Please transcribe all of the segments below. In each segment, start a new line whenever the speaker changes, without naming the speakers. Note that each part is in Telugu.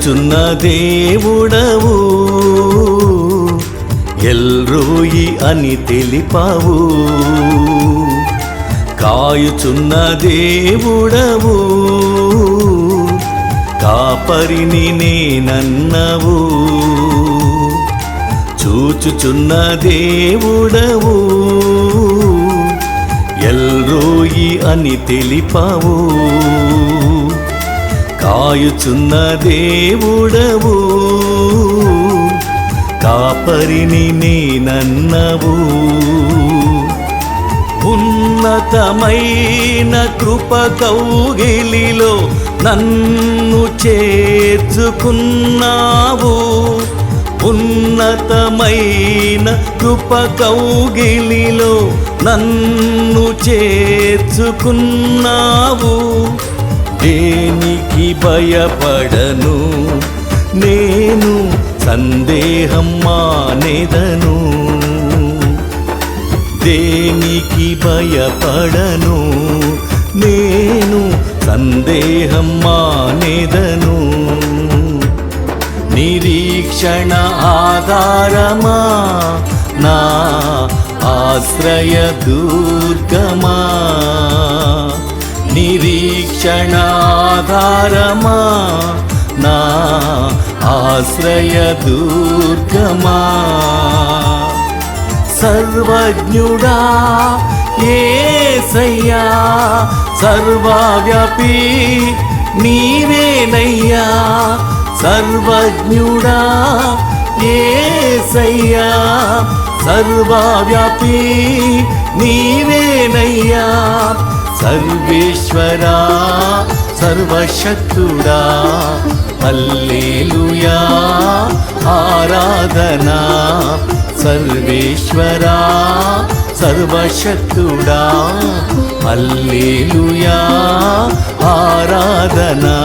కాచుచున్న దేవుడవు. ఎల్రోయి అని తెలిపావు. కాయుచున్న దేవుడవు. కాపరిని నేనన్నవు. చూచుచున్న దేవుడవు. ఎల్రోయి అని తెలిపావు. కాయుచున్న దేవుడవు. కాపరిని నేనన్నవు. ఉన్నతమైన కృప కౌగిలిలో నన్ను చేర్చుకున్నావు. ఉన్నతమైన కృప కౌగిలిలో నన్ను చేర్చుకున్నావు. దేనికి భయపడను? నేను సందేహం మానేదను. దేనికి భయపడను? నేను సందేహం మానేదను. నిరీక్షణ ఆధారమా? నా ఆశ్రయ దుర్గమా? నిరీక్షణాధారమా? నా ఆశ్రయ దుర్గమా సర్వజ్ఞుడా ఏసయ్యా సర్వవ్యాపి నీవేనయ్యా? సర్వజ్ఞుడా ఏసయ్యా సర్వవ్యాపి నీవేనయ్యా? సర్వేశ్వరా సర్వశక్తుడా అల్లేలుయా ఆరాధనా సర్వేశ్వరా సర్వశక్తుడా అల్లేలుయా ఆరాధనా.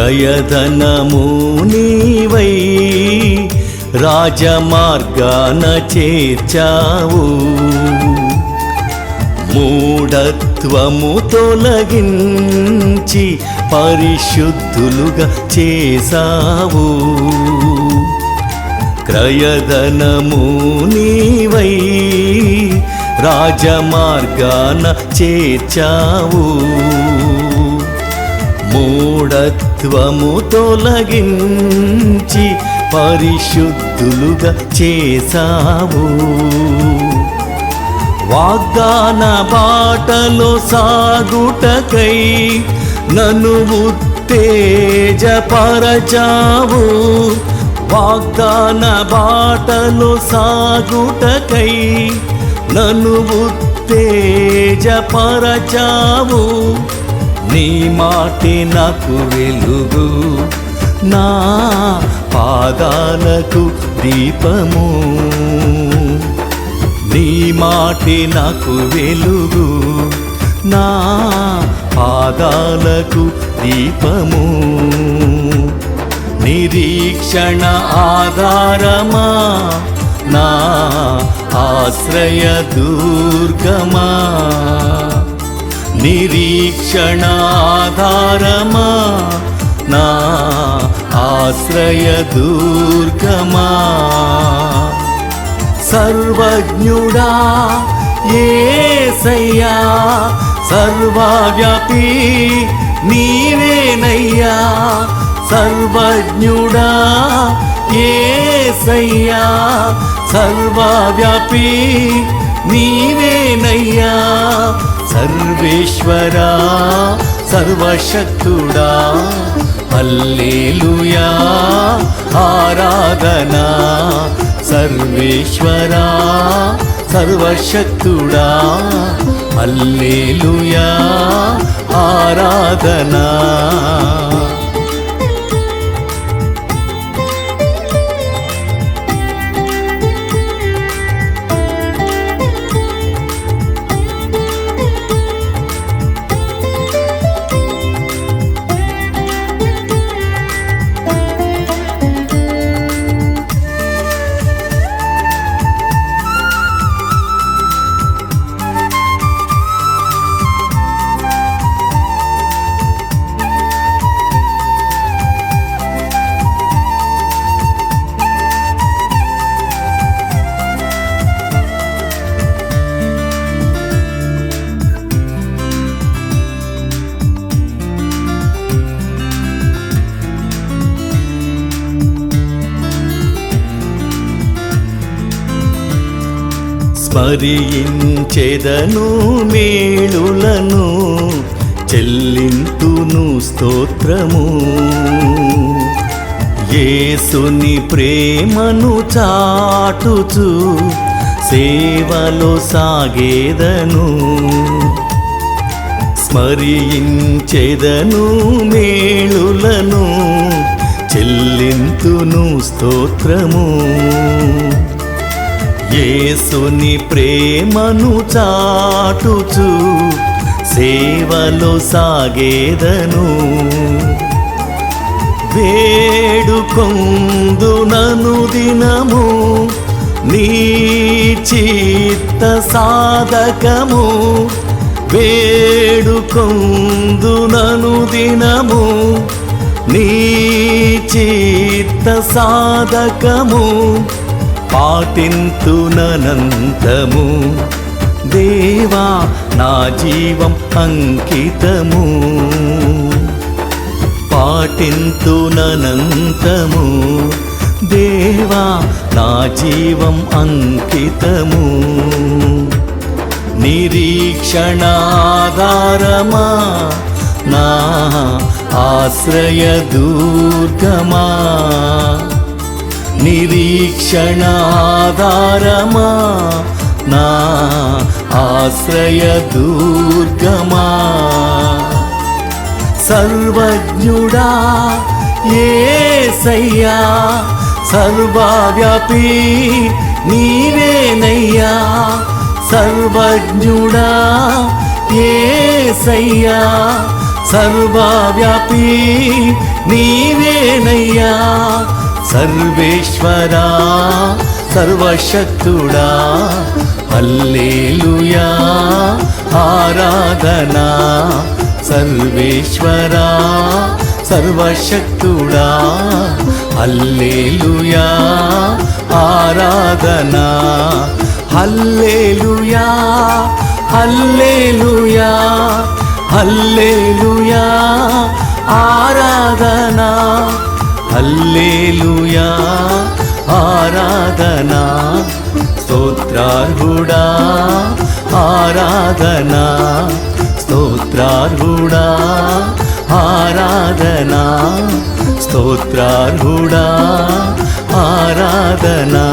క్రయధనము నీవై రాజమార్గాన చేర్చావు. మూఢత్వము తొలగించి పరిశుద్ధులుగా చేసావు క్రయధనము నీవై రాజమార్గాన చేర్చావు. మూఢత్వము తొలగించి పరిశుద్ధులుగా చేశావు. వాగ్దాన బాటలో సాగుటకై నన్ను ఉత్తేజపరచావు. వాగ్దాన బాటలో సాగుటకై నన్ను ఉత్తేజపరచావు. నీ మాటే నాకు వెలుగు. నా పాదాలకు దీపము. నీ మాటే నాకు వెలుగు. నా పాదాలకు దీపము. నిరీక్షణ ఆధారమా. నా ఆశ్రయ దుర్గమా. నిరీక్షణాధారమా? నా ఆశ్రయదుర్గమా? సర్వజ్ఞుడా ఏసయ్యా సర్వవ్యాపి నీవేనయ్యా సర్వజ్ఞుడా ఏసయ్యా సర్వవ్యాపి నీవేనయ్యా సర్వేశ్వరా సర్వశక్తుడా హల్లేలుయా ఆరాధనా సర్వేశ్వరా సర్వశక్తుడా హల్లేలుయా ఆరాధనా. స్మరించెదను మేలులను చెల్లింతును స్తోత్రము. యేసుని ప్రేమను చాటుచు సేవలో సాగేదను. స్మరించెదను మేలులను చెల్లింతును స్తోత్రము. యేసుని ప్రేమను చాటుచు సేవలో సాగేదను. వేడుకొందునను దినము నీ చిత్త సాధకము వేడుకొందునను దినము నీ చిత్త సాధకము పాటింతునంతము దేవా నా జీవం అంకితము. పాటింతునంతము దేవా నా జీవం అంకితము. నిరీక్షణాధారమా నా ఆశ్రయ దుర్గమా. నిరీక్షణాధారమా? నా ఆశ్రయ దుర్గమా సర్వజ్ఞుడా ఏసయ్యా సర్వవ్యాపి నీవేనయ్యా? సర్వజ్ఞుడా ఏసయ్యా సర్వవ్యాపి నీవేనయ్యా? సర్వేశ్వరా సర్వశక్తుడా అల్లేలుయా ఆరాధనా సర్వేశ్వరా సర్వశక్తుడా అల్లేలుయా ఆరాధనా హల్లేలుయా హల్లేలుయా హల్లేలుయా ఆరాధనా. హల్లేలుయా ఆరాధనా స్తోత్రార్హుడా ఆరాధనా స్తోత్రార్హుడా ఆరాధనా స్తోత్రార్హుడా ఆరాధనా.